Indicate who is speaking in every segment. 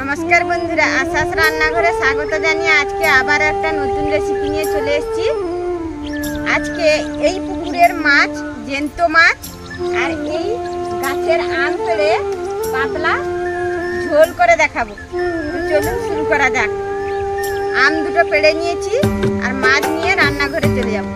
Speaker 1: নমস্কার বন্ধুরা, আশাস রান্নাঘরে স্বাগত জানিয়ে আজকে আবার একটা নতুন রেসিপি নিয়ে চলে এসেছি। আজকে এই পুকুরের মাছ জ্যান্ত মাছ আর এই গাছের আম পেড়ে পাতলা ঝোল করে দেখাবো। চলুন শুরু করা যাক। আম দুটো পেড়ে নিয়েছি আর মাছ নিয়ে রান্নাঘরে চলে যাব।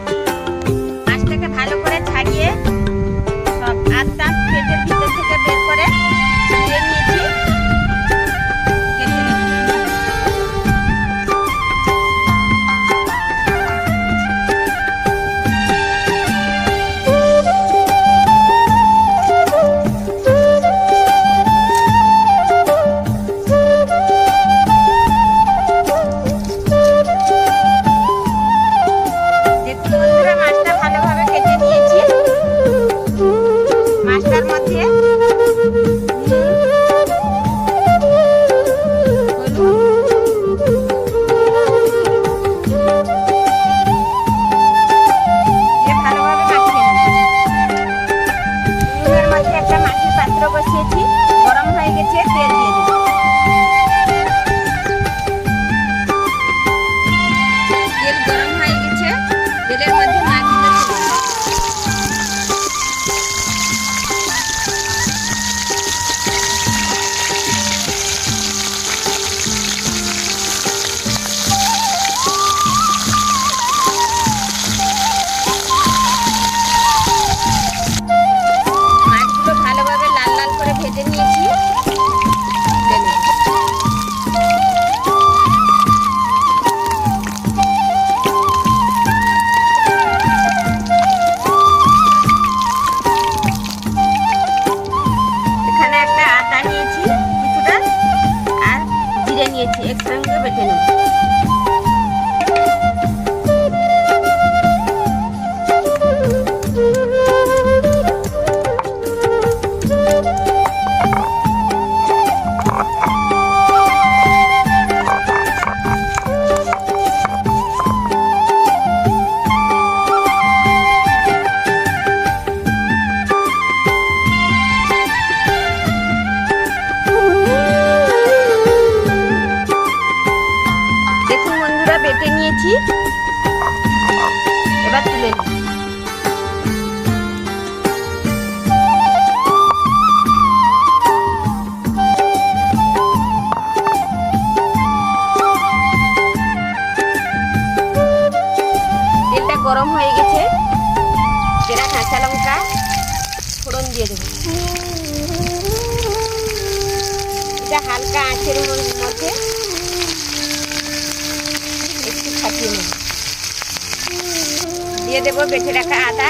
Speaker 1: 谢谢你们 বন্ধুরা বেটে নিয়েছি। এবার তুলে নিই। গরম হয়ে গেছে। যেটা কাঁচা লঙ্কা ফোড়ন দিয়ে দেবো। এটা হালকা আঁচের মধ্যে ফাটিয়ে নেব দিয়ে দেবো বেঁচে রাখা আদা।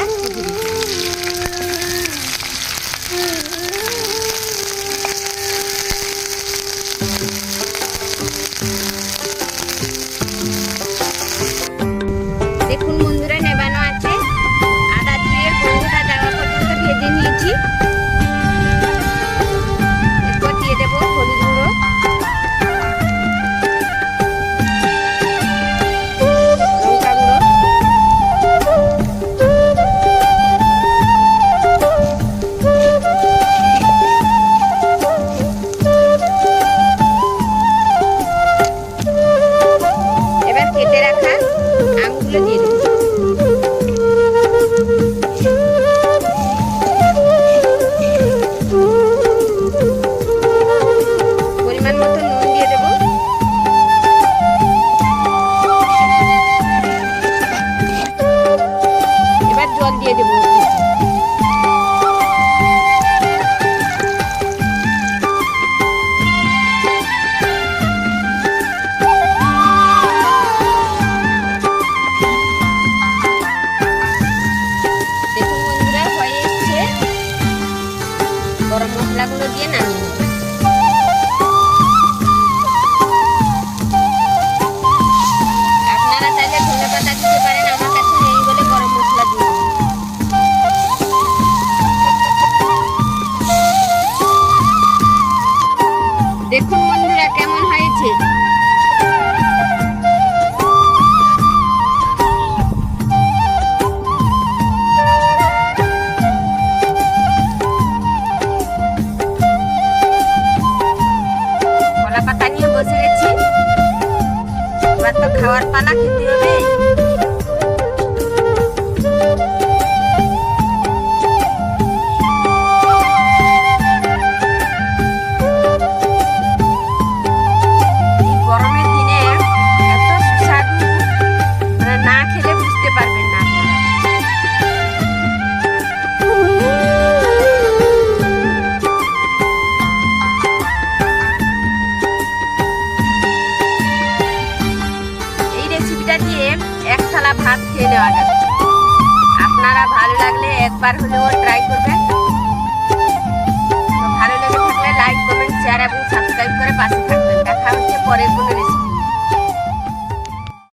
Speaker 1: কেটে রাখা আমগুলো দিয়ে দেবো Dejo para su nuevo.